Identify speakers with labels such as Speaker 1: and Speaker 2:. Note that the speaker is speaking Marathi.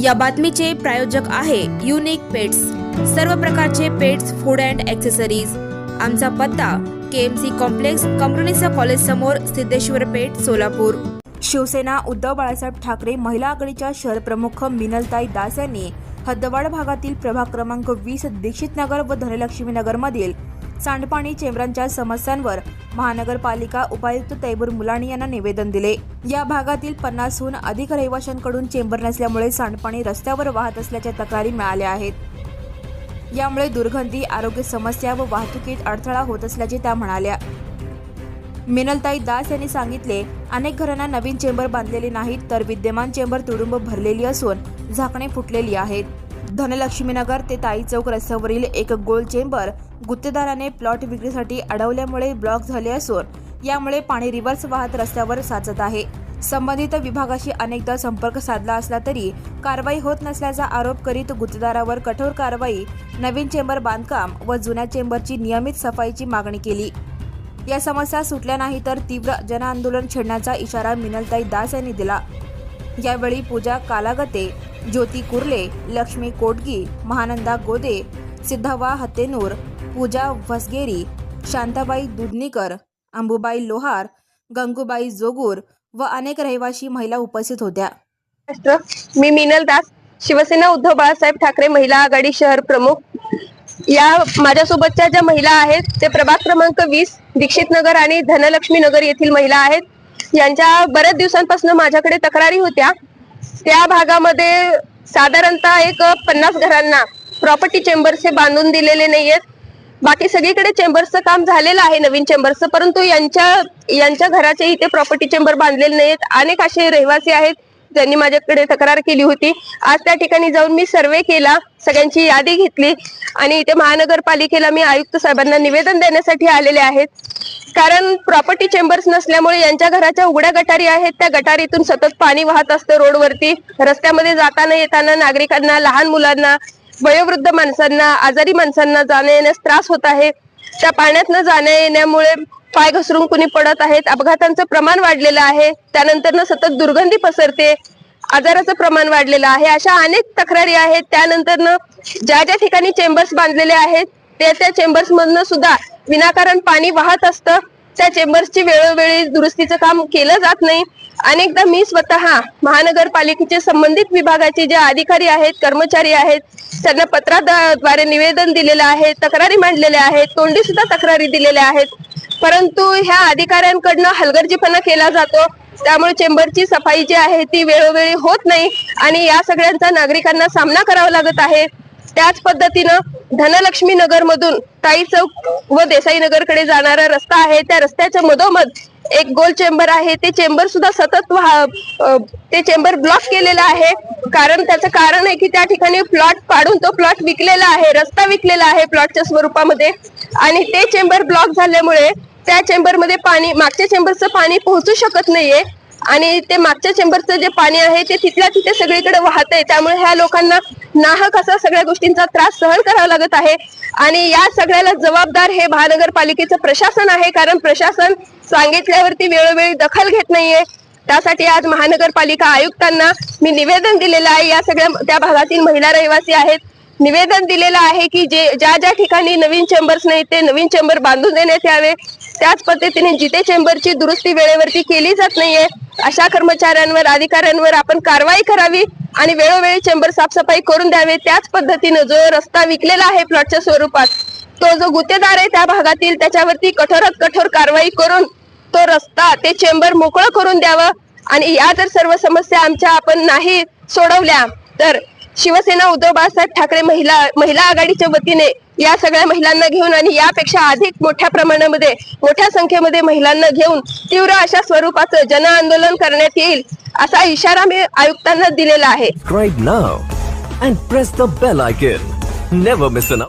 Speaker 1: या बातमीचे प्रायोजक आहे युनिक पेट्स सर्व प्रकारचे पेट्स फूड अँड ॲक्सेसरीज आमचा पत्ता K M C complex Kamrunnisa college समोर सिद्धेश्वर पेठ सोलापूर. शिवसेना उद्धव बाळासाहेब ठाकरे महिला आघाडीच्या शहर प्रमुख मिनलताई दास यांनी हद्दवाड भागातील प्रभाग क्रमांक वीस दीक्षित नगर व धनलक्ष्मी नगरमधील सांडपाणी चेंबरांच्या समस्यांवर महानगरपालिका उपायुक्त तैबूर मुलाणी यांना निवेदन दिले. या भागातील पन्नासहून अधिक रहिवाशांकडून चेंबर नसल्यामुळे सांडपाणी रस्त्यावर वाहत असल्याच्या तक्रारी मिळाल्या आहेत. यामुळे दुर्गंधी आरोग्य समस्या व वाहतुकीत अडथळा होत असल्याचे त्या म्हणाल्या. मिनलताई दास यांनी सांगितले अनेक घरांना नवीन चेंबर बांधलेले नाहीत तर विद्यमान चेंबर तुडुंब भरलेली असून झाकणे फुटलेली आहेत. धनलक्ष्मीनगर ते ताई चौक रस्त्यावरील एक गोल चेंबर गुत्तेदाराने प्लॉट विक्रीसाठी अडवल्यामुळे ब्लॉक झाले असून यामुळे पाणी रिव्हर्स वाहत रस्त्यावर साचत आहे. संबंधित विभागाशी अनेकदा संपर्क साधला असला तरी कारवाई होत नसल्याचा आरोप करीत गुत्तेदारावर कठोर कारवाई नवीन चेंबर बांधकाम व जुन्या चेंबरची नियमित सफाईची मागणी केली. या समस्या सुटल्या नाही तर तीव्र जनआंदोलन छेडण्याचा इशारा मिनलताई दास यांनी दिला. यावेळी पूजा कालागते ज्योती कुर्ले लक्ष्मी कोटगी महानंदा गोदे सिद्धवा हतेनूर पूजा वसगेरी शांताबाई दुधनीकर अंबुबाई लोहार गंगूबाई जोगूर व अनेक रहिवासी महिला उपस्थित होत्या.
Speaker 2: महाराष्ट्र मी मिनल दास शिवसेना उद्धव बाळासाहेब ठाकरे महिला आघाडी शहर प्रमुख. या माझ्यासोबतच्या ज्या महिला आहेत ते प्रभाग क्रमांक वीस दीक्षित नगर आणि धनलक्ष्मी नगर येथील महिला आहेत. यांच्या बऱ्याच दिवसांपासून माझ्याकडे तक्रारी होत्या. त्या भागामध्ये साधारणतः एक पन्नास घरांना प्रॉपर्टी चेंबर्स हे बांधून दिलेले नाहीयेत. बाकी सगळीकडे चेंबर्सचं काम झालेलं आहे नवीन चेंबर्सचं परंतु यांच्या यांच्या घराचे इथे प्रॉपर्टी चेंबर बांधलेले नाहीत अनेक असे रहिवासी आहेत ज्यांनी माझ्याकडे तक्रार केली होती. आज त्या ठिकाणी जाऊन मी सर्वे केला सगळ्यांची यादी घेतली आणि इथे महानगरपालिकेला मी आयुक्त साहेबांना निवेदन देण्यासाठी आलेले आहेत. कारण प्रॉपर्टी चेंबर्स नसल्यामुळे यांच्या घराच्या उघड्या गटारी आहेत. त्या गटारीतून सतत पाणी वाहत असतं रोडवरती. रस्त्यामध्ये जाताना येताना नागरिकांना लहान मुलांना वयोवृद्ध माणसांना आजारी माणसांना जाण्या येण्यास त्रास होत आहे. त्या पाण्यातनं जाण्या येण्यामुळे पाय घसरून कुणी पडत आहेत अपघातांचं प्रमाण वाढलेलं आहे त्यानंतर सतत दुर्गंधी पसरते आजाराचं प्रमाण वाढलेलं आहे अशा अनेक तक्रारी आहेत. त्यानंतर ज्या ज्या ठिकाणी चेंबर्स बांधलेले आहेत त्या त्या चेंबर्स मधनं सुद्धा विनाकारण पाणी वाहत असतं. त्या चेंबर्सची वेळोवेळी दुरुस्तीचं काम केलं जात नाही. अनेकदा मी स्वतः महानगरपालिकेचे संबंधित विभागाचे जे अधिकारी आहेत कर्मचारी आहेत त्यांना पत्राद्वारे निवेदन दिलेलं आहे तक्रारी मांडलेल्या आहेत तोंडी सुद्धा तक्रारी दिलेल्या आहेत. परंतु ह्या अधिकाऱ्यांकडनं हलगर्जीपणा केला जातो. त्यामुळे चेंबरची सफाई जी आहे ती वेळोवेळी होत नाही आणि या सगळ्यांचा नागरिकांना सामना करावा लागत आहे. त्याच पद्धतीनं धनलक्ष्मी नगर मधून ताई चौक व देसाई नगरकडे जाणारा रस्ता आहे. त्या रस्त्याच्या मधोमध एक गोल चेंबर आहे. ते चेंबर सुद्धा सतत वाह- ते चेंबर ब्लॉक केलेलं आहे. कारण त्याचं कारण आहे की त्या ठिकाणी प्लॉट पाडून तो प्लॉट विकलेला आहे. रस्ता विकलेला आहे प्लॉटच्या स्वरूपामध्ये. आणि ते चेंबर ब्लॉक झाल्यामुळे त्या चेंबरमध्ये पाणी मागच्या चेंबरचं पाणी पोहोचू शकत नाहीये. आणि ते मागच्या चेंबरचं जे पाणी आहे ते तिथल्या तिथे सगळीकडे वाहत आहे त्यामुळे ह्या लोकांना नाहक असा सगळ्या गोष्टींचा त्रास सहन करावा लागत आहे. आणि या सगळ्याला जबाबदार हे महानगरपालिकेचं प्रशासन आहे कारण प्रशासन सांगितल्यावरती वेळोवेळी दखल घेत नाहीये. त्यासाठी आज महानगरपालिका आयुक्तांना मी निवेदन दिलेलं आहे. या सगळ्या त्या भागातील महिला रहिवासी आहेत. निवेदन दिलेलं आहे की जे ज्या ज्या ठिकाणी नवीन चेंबर्स नाही ते नवीन चेंबर बांधून देण्यात यावे. त्याच पद्धतीने जिथे चेंबरची दुरुस्ती वेळेवरती केली जात नाहीये अशा कर्मचाऱ्यांवर अधिकाऱ्यांवर आपण कारवाई करावी आणि वेळोवेळी चेंबर साफसफाई करून द्यावे. त्याच पद्धतीनं जो रस्ता विकलेला आहे प्लॉटच्या स्वरूपात तो जो गुत्तेदार आहे त्या भागातील त्याच्यावरती कठोरात कठोर कारवाई करून तो रस्ता ते चेंबर मोकळं करून द्यावं. आणि या जर सर्व समस्या आमच्या आपण नाही सोडवल्या तर शिवसेना उद्धव बाळासाहेब ठाकरे महिला महिला आघाडीच्या वतीने या सगळ्या महिलांना घेऊन आणि यापेक्षा अधिक मोठ्या प्रमाणामध्ये मोठ्या संख्येमध्ये महिलांना घेऊन तीव्र अशा स्वरूपाचं जन आंदोलन करण्यात येईल असा इशारा मी आयुक्तांना दिलेला आहे.